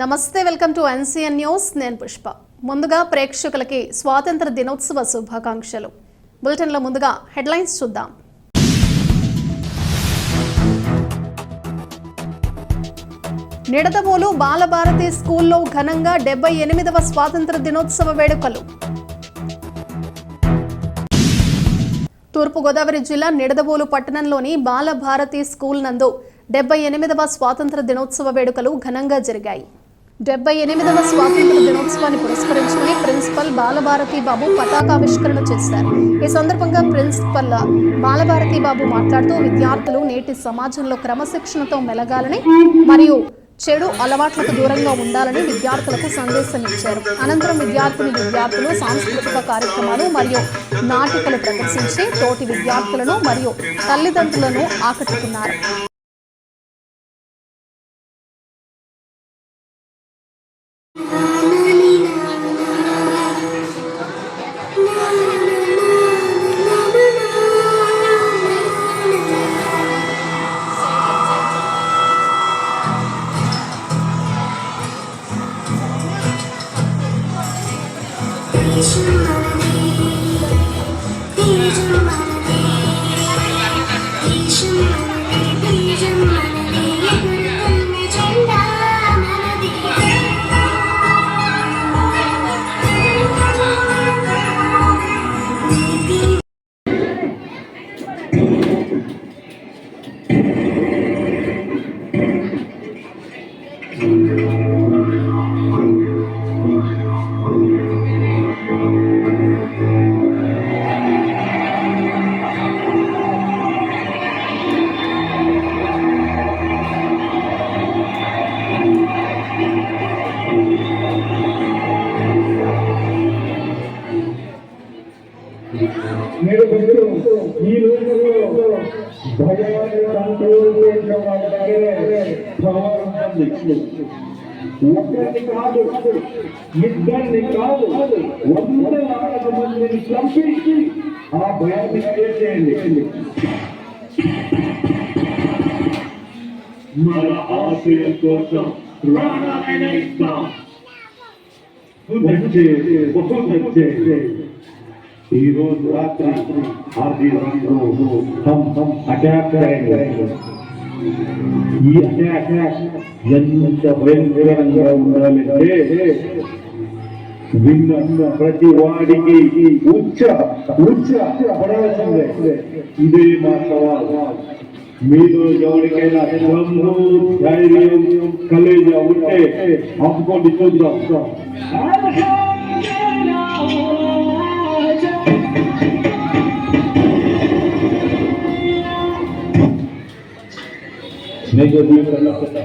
నమస్తే welcome to NCN news. నేను పుష్ప. ముందుగా ప్రేక్షకులకి స్వాతంత్ర దినోత్సవ శుభాకాంక్షలు. బులెటిన్లో ముందుగా హెడ్లైన్స్ చూద్దాం. నిడదవోలు బాలభారతి స్కూల్లో ఘనంగా డెబ్బై ఎనిమిదవ స్వాతంత్ర దినోత్సవ వేడుకలు. తూర్పుగోదావరి జిల్లా నిడదవోలు పట్టణంలోని బాలభారతి స్కూల్ నందు డెబ్బై ఎనిమిదవ స్వాతంత్ర దినోత్సవ వేడుకలు ఘనంగా జరిగాయి. డెబ్బై ఎనిమిదవ స్వాతంత్ర దినోత్సవాన్ని పురస్కరించుకుని ప్రిన్సిపల్ బాలభారతి బాబు పతాకావిష్కరణ చేశారు. ఈ సందర్భంగా ప్రిన్సిపల్ బాలభారతి బాబు మాట్లాడుతూ విద్యార్థులు నేటి సమాజంలో క్రమశిక్షణతో మెలగాలని మరియు చెడు అలవాట్లకు దూరంగా ఉండాలని విద్యార్థులకు సందేశం ఇచ్చారు. అనంతరం విద్యార్థిని విద్యార్థులు సాంస్కృతిక కార్యక్రమాలు మరియు నాటికలు ప్రదర్శించి తోటి విద్యార్థులను మరియు తల్లిదండ్రులను ఆకట్టుకున్నారు. Te మీరు మీరు ఈ రోజుల్లో భయాన్ని కంట్రోల్ ఒకరిని కాదు ఇద్దరిని కాదు వందల మందిని చంపించి ఆ భయాన్ని క్రియేట్ చేయండి మన ఆశయం కోసం ప్రాణాన్ని ఇస్తాం వచ్చే ఈ రోజు రాత్రి ఆది అటాక్ ఈ అటాక్ ఎంత భయంకరంగా ఉండాలంటే విన్న ప్రతి వాడికి ఉచ్చ ఉచ్చ పడవలసిందే ఇదే మా సవాల్. మీలో ఎవరికైనా దమ్ము ధైర్యం కలిగి ఉంటే అప్పుకోండి చూద్దాం. Major League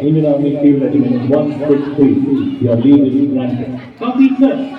Indian Army Field Regiment 163. Your leave is granted. Complete, sir.